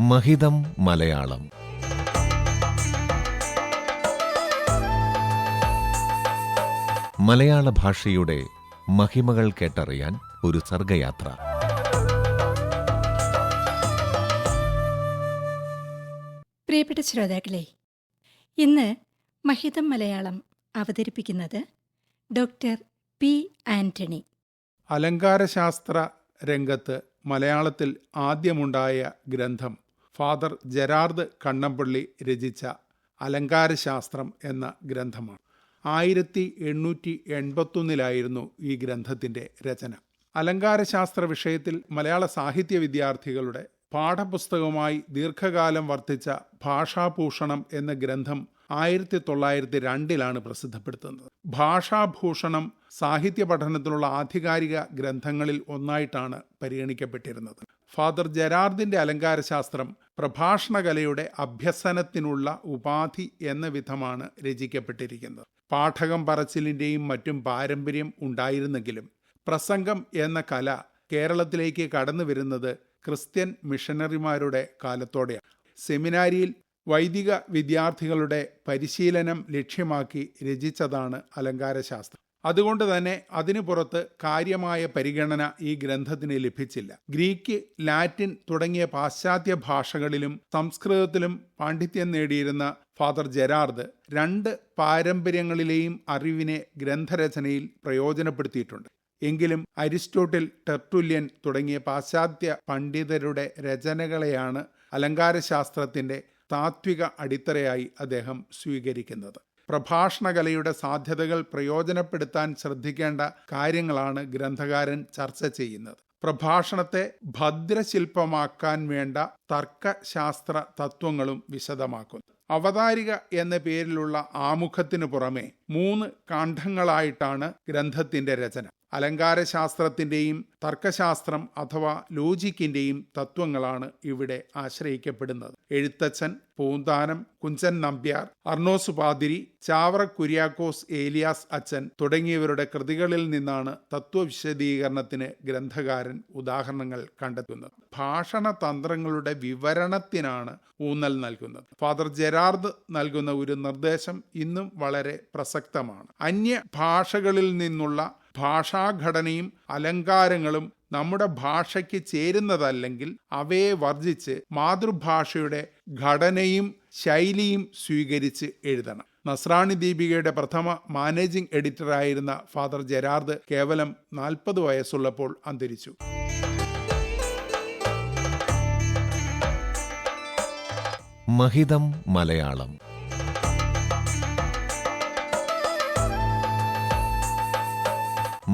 മഹിതം മലയാളം. മലയാള ഭാഷയുടെ മഹിമകൾ കേട്ടറിയാൻ ഒരു സർഗയാത്ര. പ്രിയപ്പെട്ട ശ്രോതാക്കളെ ഇന്ന് മഹിതം മലയാളം അവതരിപ്പിക്കുന്നത് ഡോക്ടർ പി ആന്റണി. അലങ്കാരശാസ്ത്ര രംഗത്ത് മലയാളത്തിൽ ആദ്യമുണ്ടായ ഗ്രന്ഥം ഫാദർ ജെറാർഡ് കണ്ണമ്പള്ളി രചിച്ച അലങ്കാരശാസ്ത്രം എന്ന ഗ്രന്ഥമാണ്. ആയിരത്തി എണ്ണൂറ്റി എൺപത്തൊന്നിലായിരുന്നു ഈ ഗ്രന്ഥത്തിന്റെ രചന. അലങ്കാരശാസ്ത്ര വിഷയത്തിൽ മലയാള സാഹിത്യ വിദ്യാർത്ഥികളുടെ പാഠപുസ്തകമായി ദീർഘകാലം വർത്തിച്ച ഭാഷാഭൂഷണം എന്ന ഗ്രന്ഥം ആയിരത്തി തൊള്ളായിരത്തി രണ്ടിലാണ് പ്രസിദ്ധപ്പെടുത്തുന്നത്. ഭാഷാഭൂഷണം സാഹിത്യ പഠനത്തിലുള്ള ആധികാരിക ഗ്രന്ഥങ്ങളിൽ ഒന്നായിട്ടാണ് പരിഗണിക്കപ്പെട്ടിരുന്നത്. ഫാദർ ജെറാർഡിന്റെ അലങ്കാരശാസ്ത്രം പ്രഭാഷണകലയുടെ അഭ്യസനത്തിനുള്ള ഉപാധി എന്ന വിധമാണ് രചിക്കപ്പെട്ടിരിക്കുന്നത്. പാഠകം പറച്ചിലിന്റെയും മറ്റും പാരമ്പര്യം ഉണ്ടായിരുന്നെങ്കിലും പ്രസംഗം എന്ന കല കേരളത്തിലേക്ക് കടന്നു വരുന്നത് ക്രിസ്ത്യൻ മിഷനറിമാരുടെ കാലത്തോടെയാണ്. സെമിനാരിയിൽ വൈദിക വിദ്യാർത്ഥികളുടെ പരിശീലനം ലക്ഷ്യമാക്കി രചിച്ചതാണ് അലങ്കാരശാസ്ത്രം. അതുകൊണ്ട് തന്നെ അതിനു പുറത്ത് കാര്യമായ പരിഗണന ഈ ഗ്രന്ഥത്തിന് ലഭിച്ചില്ല. ഗ്രീക്ക് ലാറ്റിൻ തുടങ്ങിയ പാശ്ചാത്യ ഭാഷകളിലും സംസ്കൃതത്തിലും പാണ്ഡിത്യം നേടിയിരുന്ന ഫാദർ ജെറാർഡ് രണ്ട് പാരമ്പര്യങ്ങളിലെയും അറിവിനെ ഗ്രന്ഥരചനയിൽ പ്രയോജനപ്പെടുത്തിയിട്ടുണ്ട്. എങ്കിലും അരിസ്റ്റോട്ടിൽ ടെർട്ടുല്യൻ തുടങ്ങിയ പാശ്ചാത്യ പണ്ഡിതരുടെ രചനകളെയാണ് അലങ്കാരശാസ്ത്രത്തിന്റെ താത്വിക അടിത്തറയായി അദ്ദേഹം സ്വീകരിക്കുന്നത്. പ്രഭാഷണകലയുടെ സാധ്യതകൾ പ്രയോജനപ്പെടുത്താൻ ശ്രദ്ധിക്കേണ്ട കാര്യങ്ങളാണ് ഗ്രന്ഥകാരൻ ചർച്ച ചെയ്യുന്നത്. പ്രഭാഷണത്തെ ഭദ്രശില്പമാക്കാൻ വേണ്ട തർക്കശാസ്ത്ര തത്വങ്ങളും വിശദമാക്കുന്നു. അവതാരിക എന്ന പേരിലുള്ള ആമുഖത്തിനു പുറമെ മൂന്ന് കാണ്ഡങ്ങളായിട്ടാണ് ഗ്രന്ഥത്തിന്റെ രചന. അലങ്കാരശാസ്ത്രത്തിന്റെയും തർക്കശാസ്ത്രം അഥവാ ലോജിക്കിന്റെയും തത്വങ്ങളാണ് ഇവിടെ ആശ്രയിക്കപ്പെടുന്നത്. എഴുത്തച്ഛൻ പൂന്താനം കുഞ്ചൻ നമ്പ്യാർ അർണോസ് പാതിരി ചാവറ കുര്യാക്കോസ് ഏലിയാസ് അച്ഛൻ തുടങ്ങിയവരുടെ കൃതികളിൽ നിന്നാണ് തത്വവിശദീകരണത്തിന് ഗ്രന്ഥകാരൻ ഉദാഹരണങ്ങൾ കണ്ടെത്തുന്നത്. ഭാഷണ തന്ത്രങ്ങളുടെ വിവരണത്തിനാണ് ഊന്നൽ നൽകുന്നത്. ഫാദർ ജെറാർഡ് നൽകുന്ന ഒരു നിർദ്ദേശം ഇന്നും വളരെ പ്രസക്തമാണ്. അന്യ ഭാഷകളിൽ നിന്നുള്ള ഭാഷാഘടനയും അലങ്കാരങ്ങളും നമ്മുടെ ഭാഷയ്ക്ക് ചേരുന്നതല്ലെങ്കിൽ അവയെ വർജിച്ച് മാതൃഭാഷയുടെ ഘടനയും ശൈലിയും സ്വീകരിച്ച് എഴുതണം. നസ്രാണി ദീപികയുടെ പ്രഥമ മാനേജിംഗ് എഡിറ്ററായിരുന്ന ഫാദർ ജെരാർദ് കേവലം നാൽപ്പത് വയസ്സുള്ളപ്പോൾ അന്തരിച്ചു. മഹിതം മലയാളം